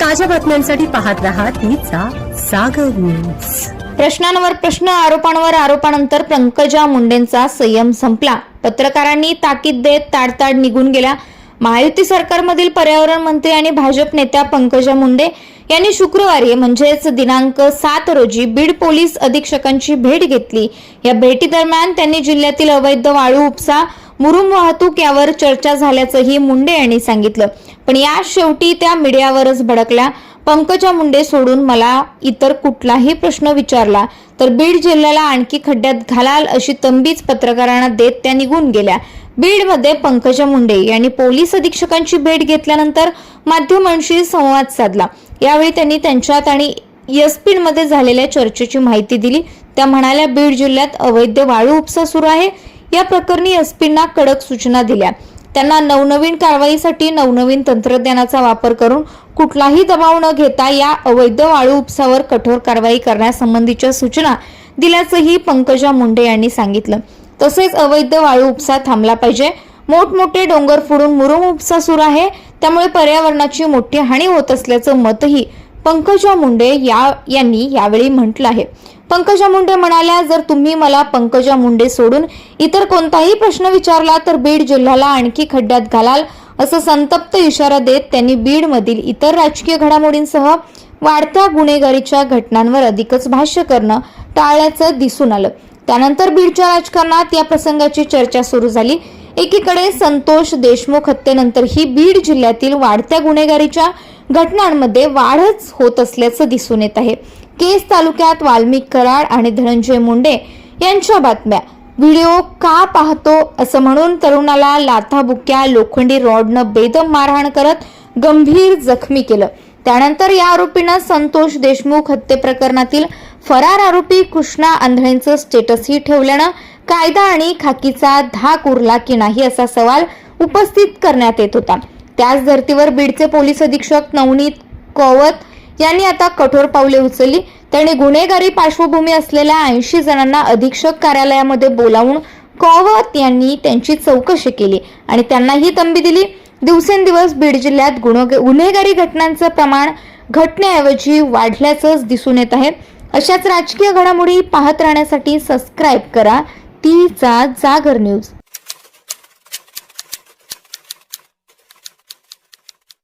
ताज्या बातम्यांसाठी पाहत राहा तिचा सागर न्यूज प्रश्नांवर प्रश्न आरोपांवर आरोपानंतर पंकजा मुंडेंचा संयम संपला. पत्रकारांनी ताकीद देत ताडताड निघून गेल्या. महायुती सरकारमधील पर्यावरण मंत्री आणि भाजप नेत्या पंकजा मुंडे यांनी शुक्रवारी म्हणजेच दिनांक सात रोजी बीड पोलीस अधीक्षकांची भेट घेतली. या भेटीदरम्यान त्यांनी जिल्ह्यातील अवैध वाळू उपसा मुरुम वाहतूक यावर चर्चा झाल्याचंही मुंडे यांनी सांगितलं. पण या शेवटी त्या मीडियावरच भडकल्या. पंकजा मुंडे सोडून मला इतर कुठलाही प्रश्न विचारला तर बीड जिल्ह्याला आणखी खड्ड्यात घालाल अशी तंबीच पत्रकारांना देत त्या निघून गेल्या. बीडमध्ये पंकजा मुंडे यांनी पोलीस अधीक्षकांची भेट घेतल्यानंतर माध्यमांशी संवाद साधला. यावेळी त्यांनी त्यांच्यात आणि एसपी झालेल्या चर्चेची माहिती दिली. त्या म्हणाल्या बीड जिल्ह्यात अवैध वाळू उपसा सुरू आहे. या प्रकरणी एसपींना कडक सूचना दिल्या. त्यांना नवनवीन कारवाईसाठी नवनवीन तंत्रज्ञानाचा वापर करून कुठलाही दबाव न घेता या अवैध वाळू उपसावर कठोर कारवाई करण्यासंबंधीच्या सूचना दिल्याचंही पंकजा मुंडे यांनी सांगितलं. तसेच अवैध वाळू उपसा थांबला पाहिजे. मोठमोठे डोंगर फोडून मुरुम उपसा सुरू आहे. त्यामुळे पर्यावरणाची मोठी हानी होत असल्याचं मतही पंकजा मुंडे या यांनी यावेळी म्हटलं आहे. पंकजा मुंडे म्हणाल्या जर तुम्ही मला पंकजा मुंडे सोडून इतर कोणताही प्रश्न विचारला तर बीड जिल्ह्याला आणखी खड्ड्यात घालाल असं संतप्त इशारा देत त्यांनी बीडमधील इतर राजकीय घडामोडींसह वाढत्या गुन्हेगारीच्या घटनांवर अधिकच भाष्य करणं टाळल्याचं दिसून आलं. त्यानंतर बीडच्या राजकारणात या प्रसंगाची चर्चा सुरू झाली. एकीकडे संतोष देशमुख हत्येनंतरही बीड जिल्ह्यातील वाढत्या गुन्हेगारीच्या घटनांमध्ये वाढच होत असल्याचं दिसून येत आहे. केस तालुक्यात वाल्मिक कराड आणि धनंजय मुंडे यांच्या बातम्या. व्हिडिओ का पाहतो असं म्हणून तरुणाला लाथाबुक्या लोखंडी रॉडनं बेदम मारहाण करत गंभीर जखमी केलं. त्यानंतर या आरोपीनं संतोष देशमुख हत्ये प्रकरणातील फरार आरोपी कृष्णा आंधळेंचं स्टेटसही ठेवल्यानं कायदा आणि खाकीचा धाक उरला की नाही असा सवाल उपस्थित करण्यात येत होता. त्याच धर्तीवर बीडचे पोलीस अधीक्षक नवनीत कौवत यांनी आता कठोर पावले उचलली. त्यांनी गुन्हेगारी पार्श्वभूमी असलेल्या ऐंशी जणांना अधीक्षक कार्यालयामध्ये बोलावून कौवत यांनी त्यांची चौकशी केली आणि त्यांना ही तंबी दिली. दिवसेंदिवस बीड जिल्ह्यात गुन्हेगारी घटनांचं प्रमाण घटण्याऐवजी वाढल्याचंच दिसून येत आहे. अशाच राजकीय घडामोडी पाहत राहण्यासाठी सबस्क्राईब करा. तीचा जागर न्यूज